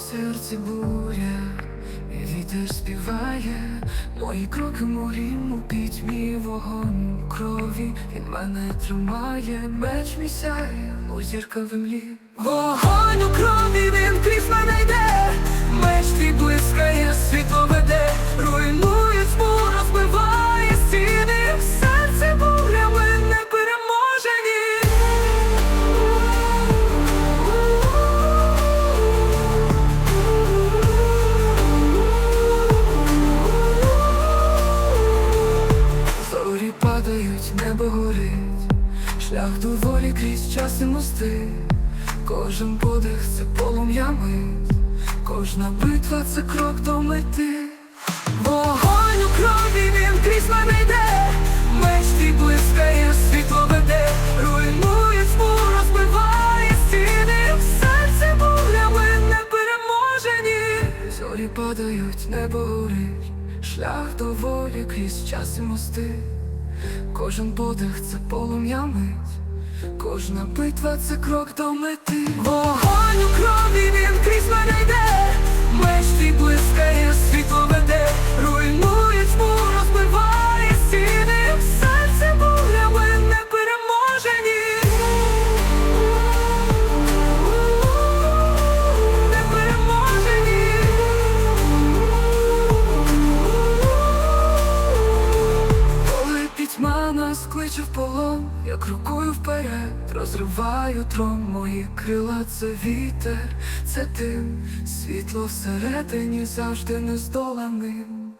серці буря, і вітер співає, мої кроки морім у пітьмі вогонь у крові, він мене тримає, меч мій у зірка землі. Вогонь у крові, горить, шлях до волі крізь час і мости, кожен подих це полум'я мить, кожна битва це крок до мети. Вогонь у крові він крізь мене йде, меч твій блискає, світло веде, руйнує тьму, розбиває стіни, в серці буря, ми не переможені. Зорі падають, небо горить, шлях до волі крізь час і мости. Кожен подих це полум'я мить, кожна битва це крок до мети. Вогонь у крові він крізь мене йде, кличе в полон, як рукою вперед, розриваю трон, мої крила це вітер, це тим, світло всередині завжди нездоланим.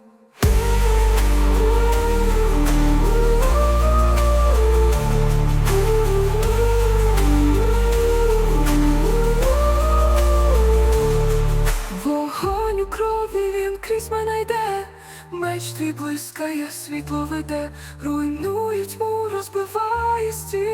Меч твій блискає, світло веде, руйнують му, розбиває болить.